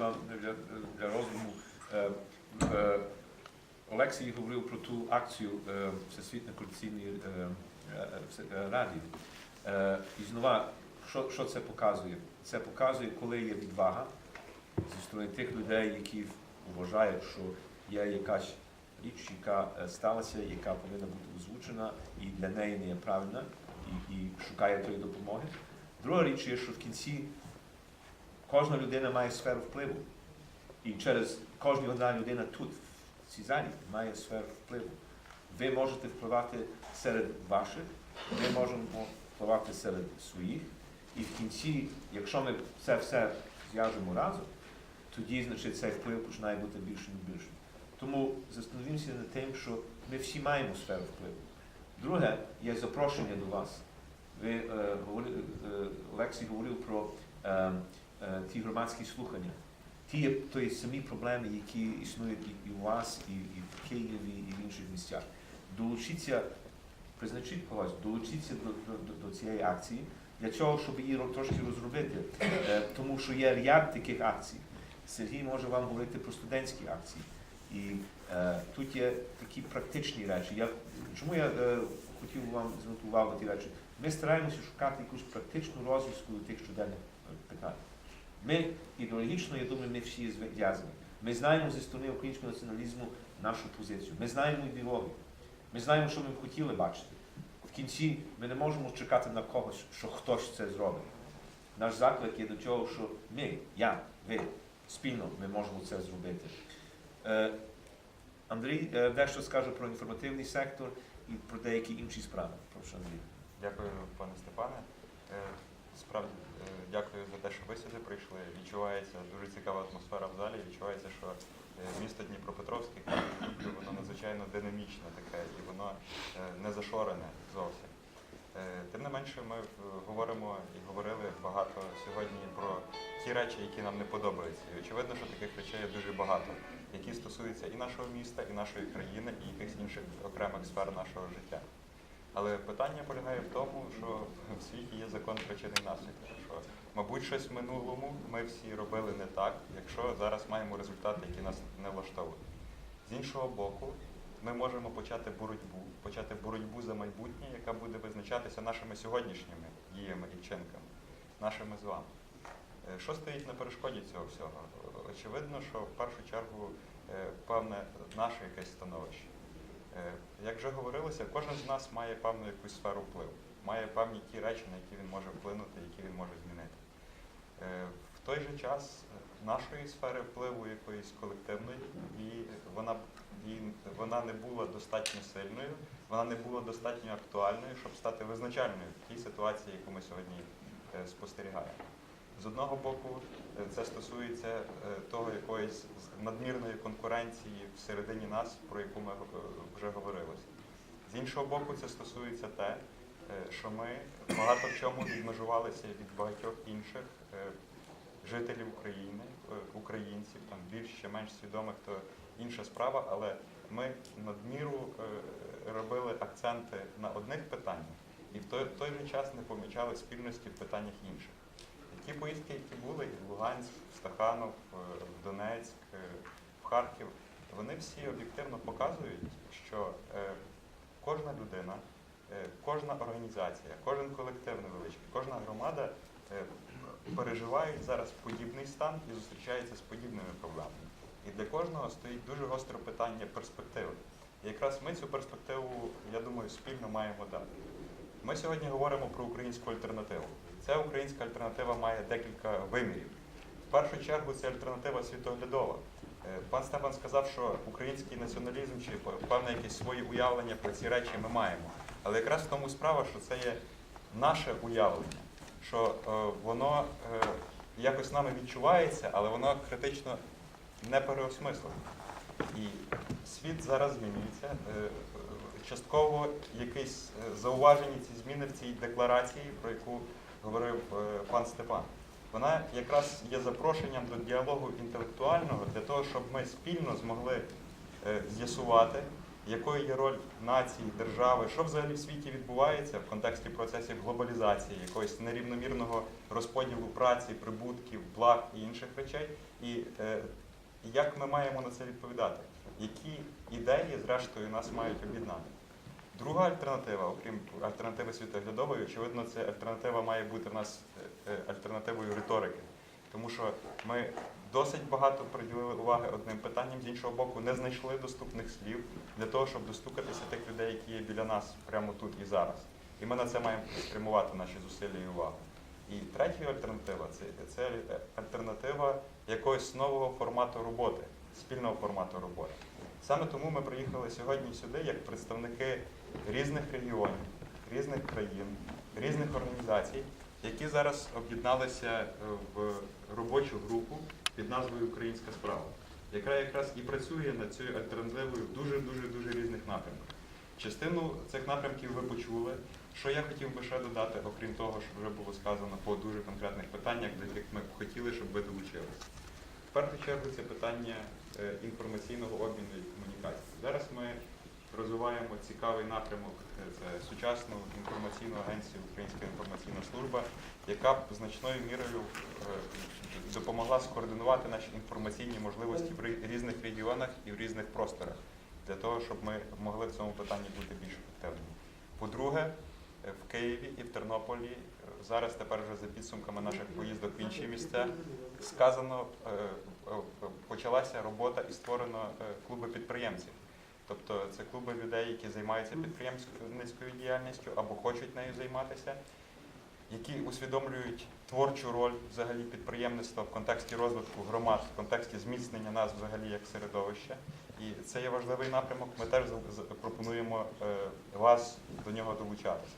вам для, для роздуму. Е, е, Олексій говорив про ту акцію е, Всесвітньої координаційної е, е, е, раді. Е, і знову, що, що це показує? Це показує, коли є відвага зі сторони тих людей, які вважають, що є якась річ, яка е, сталася, яка повинна бути озвучена і для неї не є правильна, і, і шукає тої допомоги. Друга річ є, що в кінці кожна людина має сферу впливу. І через кожна одна людина тут, в цій залі, має сферу впливу. Ви можете впливати серед ваших, ми можемо впливати серед своїх. І в кінці, якщо ми це все зв'яжемо разом, тоді значить, цей вплив починає бути більшим і більшим. Тому застановімося над тим, що ми всі маємо сферу впливу. Друге, є запрошення до вас. Ви е, е, Олексій говорив про е, ті громадські слухання. Ті є самі проблеми, які існують і, у вас, і, і в Києві, і в інших місцях. Долучіться, призначіть когось, долучіться до, до, до, цієї акції для цього, щоб її трошки розробити. Е, тому що є ряд таких акцій. Сергій може вам говорити про студентські акції. І е, тут є такі практичні речі. Я, чому я е, хотів вам звернути увагу на ті речі? Ми стараємося шукати якусь практичну розв'язку тих щоденних е, питань. Ми ідеологічно, я думаю, ми всі зв'язані. Ми знаємо зі сторони українського націоналізму нашу позицію. Ми знаємо ідеологію. Ми знаємо, що ми б хотіли бачити. В кінці ми не можемо чекати на когось, що хтось це зробить. Наш заклик є до того, що ми, я, ви, спільно ми можемо це зробити. Е, Андрій е, дещо скаже про інформативний сектор і про деякі інші справи. Прошу, Андрій. Дякую, пане Степане. Справді е, дякую за те, що ви сюди прийшли. Відчувається дуже цікава атмосфера в залі. Відчувається, що е, місто Дніпропетровське, люблю, воно надзвичайно динамічне таке і воно е, не зашорене зовсім. Тим не менше, ми говоримо і говорили багато сьогодні про ті речі, які нам не подобаються. І очевидно, що таких речей є дуже багато, які стосуються і нашого міста, і нашої країни, і якихось інших окремих сфер нашого життя. Але питання полягає в тому, що в світі є закон причини і наслідку. Що, мабуть, щось в минулому ми всі робили не так, якщо зараз маємо результати, які нас не влаштовують. З іншого боку, ми можемо почати боротьбу, почати боротьбу за майбутнє, яка буде визначатися нашими сьогоднішніми діями і вчинками, нашими з вами. Е, Що стоїть на перешкоді цього всього? Очевидно, що в першу чергу е, певне наше якесь становище. Е, Як вже говорилося, кожен з нас має певну якусь сферу впливу, має певні ті речі, на які він може вплинути, які він може змінити. Е, В той же час нашої сфери впливу якоїсь колективної, і вона, і вона не була достатньо сильною, вона не була достатньо актуальною, щоб стати визначальною в тій ситуації, яку ми сьогодні е, спостерігаємо. З одного боку, е, це стосується е, того якоїсь надмірної конкуренції всередині нас, про яку ми е, вже говорилося. З іншого боку, це стосується те, що ми багато в чому відмежувалися від багатьох інших жителів України, українців, там більш чи менш свідомих, то інша справа, але ми надміру робили акценти на одних питаннях і в той же час не помічали спільності в питаннях інших. Ті поїздки, які були в Луганськ, в Стаханов, е, в Донецьк, е, в Харків, вони всі об'єктивно показують, що е, кожна людина, е, кожна організація, кожен колектив невеличкий, кожна громада е, переживають зараз подібний стан і зустрічаються з подібними проблемами. І для кожного стоїть дуже гостре питання перспективи. І якраз ми цю перспективу, я думаю, спільно маємо дати. Ми сьогодні говоримо про українську альтернативу. Ця українська альтернатива має декілька вимірів. В першу чергу це альтернатива світоглядова. Е, Пан Степан сказав, що український націоналізм чи певне якесь своє уявлення про ці речі ми маємо. Але якраз в тому справа, що це є наше уявлення, що е, воно е, якось нами відчувається, але воно критично не переосмислено. І світ зараз змінюється. Частково якісь зауважені ці зміни в цій декларації, про яку говорив е, пан Степан. Вона якраз є запрошенням до діалогу інтелектуального для того, щоб ми спільно змогли е, з'ясувати якою є роль нації, держави, що взагалі в світі відбувається в контексті процесів глобалізації, якогось нерівномірного розподілу праці, прибутків, благ і інших речей, і е, як ми маємо на це відповідати, які ідеї, зрештою, нас мають об'єднати. Друга альтернатива, окрім альтернативи світоглядової, очевидно, це альтернатива має бути в нас е, е, альтернативою риторики. Тому що ми досить багато приділили уваги одним питанням, з іншого боку, не знайшли доступних слів для того, щоб достукатися тих людей, які є біля нас прямо тут і зараз. І ми на це маємо спрямувати наші зусилля і увагу. І третя альтернатива це, це альтернатива якогось нового формату роботи, спільного формату роботи. Саме тому ми приїхали сьогодні сюди як представники різних регіонів, різних країн, різних організацій, які зараз об'єдналися е, в робочу групу під назвою Українська справа, яка якраз і працює над цією альтернативою в дуже дуже різних напрямках. Частину цих напрямків ви почули. Що я хотів би ще додати, окрім того, що вже було сказано по дуже конкретних питаннях, до яких ми б хотіли, щоб ви долучилися. В першу чергу це питання інформаційного обміну і комунікації. Зараз ми розвиваємо цікавий напрямок е, це сучасну інформаційну агенцію Українська інформаційна служба, яка б значною мірою е, допомогла скоординувати наші інформаційні можливості в різних регіонах і в різних просторах для того, щоб ми могли в цьому питанні бути більш ефективними. По-друге, е, в Києві і в Тернополі е, зараз тепер вже за підсумками наших поїздок в інші місця сказано, е, е, е, почалася робота і створено е, клуби підприємців. Тобто це клуби людей, які займаються підприємницькою діяльністю або хочуть нею займатися, які усвідомлюють творчу роль взагалі підприємництва в контексті розвитку громад, в контексті зміцнення нас взагалі як середовища. І це є важливий напрямок. Ми теж пропонуємо е, вас до нього долучатися.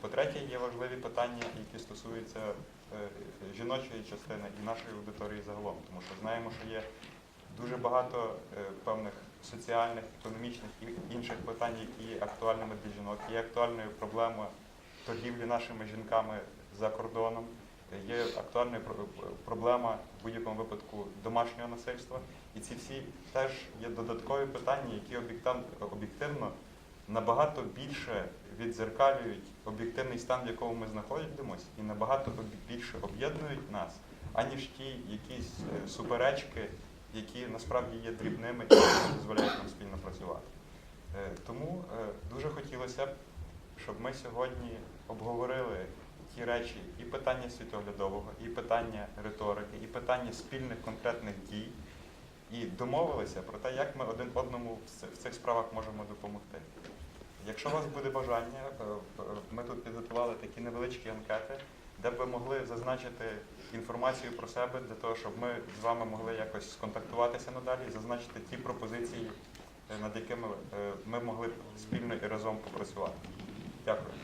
По-третє, є важливі питання, які стосуються е, жіночої частини і нашої аудиторії загалом, тому що знаємо, що є дуже багато е, певних соціальних, економічних і інших питань, які є актуальними для жінок. Є актуальною проблемою торгівлі нашими жінками за кордоном. Є актуальною про- проблема в будь-якому випадку домашнього насильства. І ці всі теж є додаткові питання, які об'єктивно набагато більше відзеркалюють об'єктивний стан, в якому ми знаходимося, і набагато більше об'єднують нас, аніж ті якісь е, суперечки, які насправді є дрібними і дозволяють нам спільно працювати. Е, Тому е, дуже хотілося б, щоб ми сьогодні обговорили ті речі, і питання світоглядового, і питання риторики, і питання спільних конкретних дій, і домовилися про те, як ми один одному в цих справах можемо допомогти. Якщо у вас буде бажання, е, е, ми тут підготували такі невеличкі анкети, де б ви могли зазначити інформацію про себе для того, щоб ми з вами могли якось сконтактуватися надалі зазначити ті пропозиції, е, над якими ми могли спільно і разом попрацювати. Дякую.